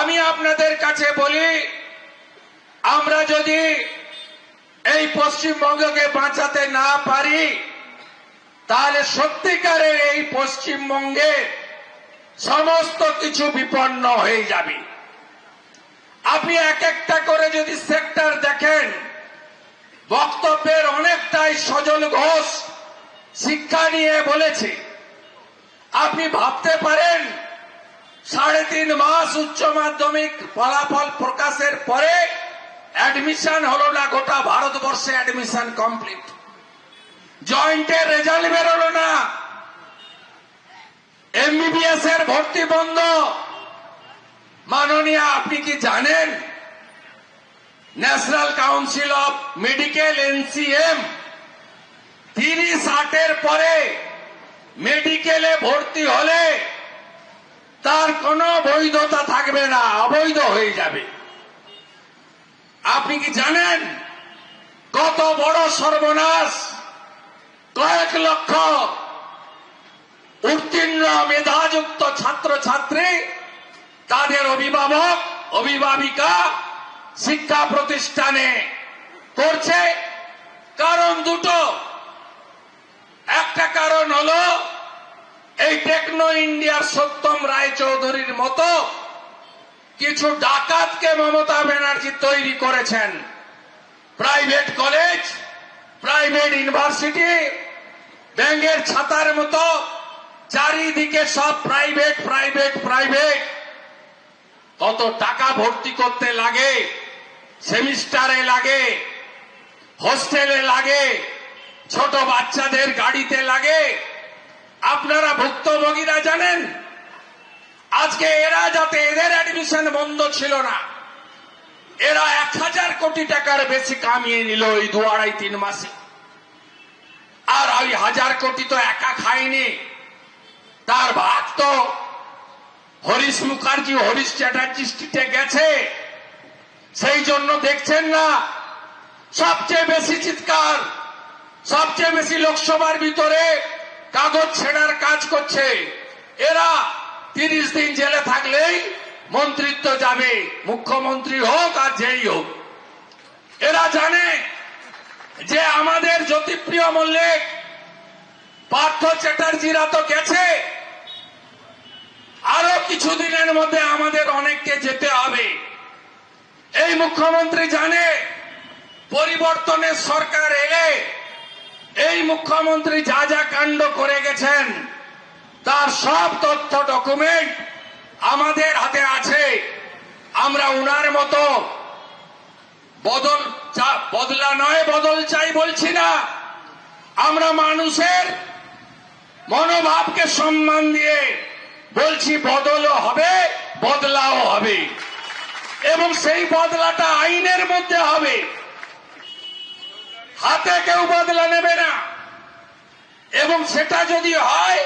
আমি আপনাদের কাছে বলি, আমরা যদি এই পশ্চিমবঙ্গকে বাঁচাতে না পারি, তাহলে সত্যিকারের এই পশ্চিমবঙ্গে সমস্ত কিছু বিপন্ন হয়ে যাবে। আপনি এক একটা করে যদি সেক্টর দেখেন, বক্তব্যের অনেকটাই সজল ঘোষ শিক্ষা নিয়ে বলেছে। আপনি ভাবতে পারেন সাড়ে তিন মাস উচ্চ মাধ্যমিক ফলাফল প্রকাশের পরে অ্যাডমিশন হলো না, গোটা ভারতবর্ষে অ্যাডমিশন কমপ্লিট জয়েন্টের রেজাল্ট বেরোলো না। এমবিবিএস এর ভর্তি বন্ধ। মাননীয়, আপনি কি জানেন? National council of medical NCM তিরিশ আটের পরে মেডিকেলে ভর্তি হলে তার কোনো বৈধতা থাকবে না, অবৈধ হয়ে যাবে। আপনি কি জানেন কত বড় সর্বনাশ? কয়েক লক্ষ উত্তীর্ণ মেধাযুক্ত ছাত্রছাত্রী, তাদের অভিভাবক, অভিভাবিকা শিক্ষা প্রতিষ্ঠানে করছে। কারণ দুটো। একটা কারণ হলো এই টেকনো ইন্ডিয়ার সত্যম রায় চৌধুরীর মতো কিছু ডাকাতকে মমতা ব্যানার্জি তৈরি করেছেন। প্রাইভেট কলেজ, প্রাইভেট ইউনিভার্সিটি ব্যাঙ্গের ছাতার মতো চারিদিকে সব প্রাইভেট প্রাইভেট প্রাইভেট। কত টাকা ভর্তি করতে লাগে, সেমিস্টারে লাগে, হোস্টেলে লাগে, ছোট বাচ্চাদের গাড়িতে লাগে আপনারা ভুক্তভোগীরা জানেন? আজকে এরা যাতে এদের অ্যাডমিশন বন্ধ ছিল না, এরা এক হাজার কোটি টাকার বেশি কামিয়ে নিল ওই দু আড়াই তিন মাসে। আর ওই হাজার কোটি তো একা খায়নি। তার ভাগ তো হরিশ মুখার্জি, হরিশ চ্যাটার্জি স্ট্রিটে গেছে। সেই জন্য দেখছেন না, সবচেয়ে বেশি চিৎকার, সবচেয়ে বেশি লোকসভার ভিতরে কাগজ ছেড়ার কাজ করছে। এরা তিরিশ দিন জেলে থাকলেই মন্ত্রিত্ব যাবে, মুখ্যমন্ত্রী হোক আর যেই হোক। এরা জানে যে আমাদের জ্যোতিপ্রিয় মল্লিক, পার্থ চ্যাটার্জিরা তো গেছে। আরও কিছুদিনের মধ্যে আমাদের অনেককে যেতে হবে। এই মুখ্যমন্ত্রী জানে, পরিবর্তনের সরকার এলে এই মুখ্যমন্ত্রী যা যা কাণ্ড করে গেছেন, তার সব তথ্য ডকুমেন্ট আমাদের হাতে আছে। আমরা উনার মতো বদল বদলা নয়, বদল চাই বলছি না। আমরা মানুষের মনোভাবকে সম্মান দিয়ে বলছি, বদলও হবে, বদলাও হবে। এবং সেই বদলাটা আইনের মধ্যে হবে। হাতে কেউ বদলা নেবে না। এবং সেটা যদি হয়,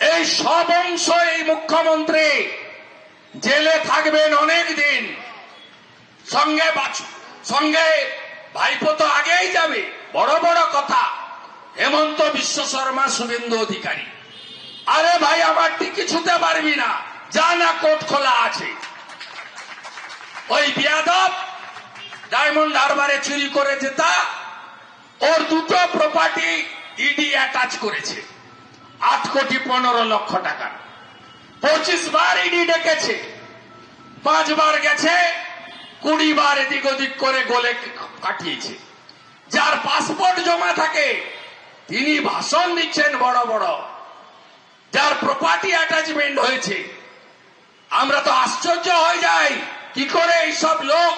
এই সব অংশ এই মুখ্যমন্ত্রী জেলে থাকবেন অনেক দিন। সঙ্গে সঙ্গে ভাইপো তো আগেই যাবে। বড় বড় কথা। হেমন্ত বিশ্ব শর্মা শুভেন্দু অধিকারী। আরে ভাই, আমার টিকি ছুতে পারবি না। যা না কোর্ট খোলা আছে। ওই বিয়াদব ডায়মন্ড হারবারে চুরি করে যেতা ওর দুটো প্রপার্টি ইডি অ্যাটাচ করেছে। আট কোটি পনেরো লক্ষ টাকা। পঁচিশ বার ইডি ডেকেছে। পাঁচবার গেছে, কুড়ি বার এদিক ওদিক করে গোলে কাটিয়েছে। যার পাসপোর্ট জমা থাকে, তিনি ভাষণ দিচ্ছেন বড় বড়। যার প্রপার্টি অ্যাটাচমেন্ট হয়েছে, আমরা তো আশ্চর্য হয়ে যাই, কি করে এইসব লোক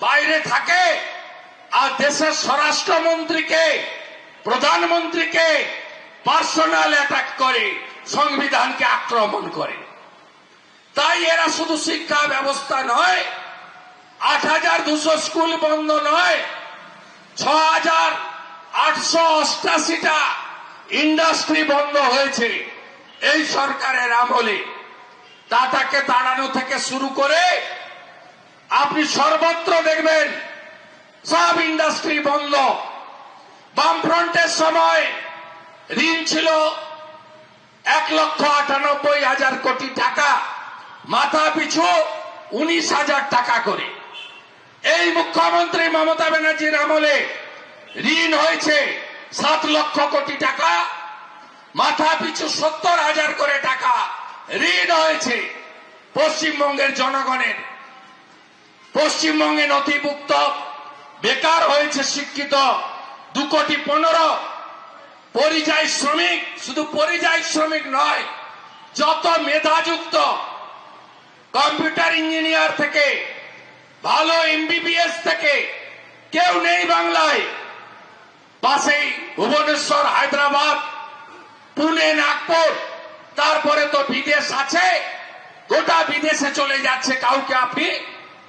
বাইরে থাকে? আর দেশের স্বরাষ্ট্রমন্ত্রীকে, প্রধানমন্ত্রীকে পার্সোনাল অ্যাটাক করে, সংবিধানকে আক্রমণ করে। তাই এরা শুধু শিক্ষা ব্যবস্থা নয়, আট হাজার দুশো স্কুল বন্ধ নয়, ছ হাজার আটশো অষ্টাশিটা ইন্ডাস্ট্রি বন্ধ হয়েছে এই সরকারের আমলে। টাটাকে তাড়ানো থেকে শুরু করে আপনি সর্বত্র দেখবেন সব ইন্ডাস্ট্রি বন্ধ। বামফ্রন্টের সময় ঋণ ছিল এক লক্ষ আটানব্বই হাজার কোটি টাকা, মাথা পিছু উনিশ হাজার টাকা করে। এই মুখ্যমন্ত্রী মমতা ব্যানার্জির আমলে ঋণ হয়েছে সাত লক্ষ কোটি টাকা, মাথা পিছু সত্তর হাজার করে টাকা ঋণ হয়েছে পশ্চিমবঙ্গের জনগণের। পশ্চিমবঙ্গে নথিভুক্ত বেকার হয়েছে শিক্ষিত, দু কোটি পনেরো। পরিযায়ী শ্রমিক, শুধু পরিযায়ী শ্রমিক নয়, যত মেধাযুক্ত, কম্পিউটার ইঞ্জিনিয়ার থেকে, ভালো এমবিবিএস থেকে, কেউ নেই বাংলায়। পাশেই ভুবনেশ্বর, হায়দ্রাবাদ, পুনে, নাগপুর, তারপরে তো বিদেশ আছে, গোটা বিদেশে চলে যাচ্ছে, কাউকে আপনি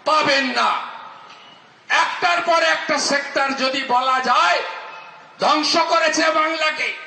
পাবেন না। একটার পর একটা সেক্টর যদি বলা যায় ধ্বংস করেছে বাংলাকে।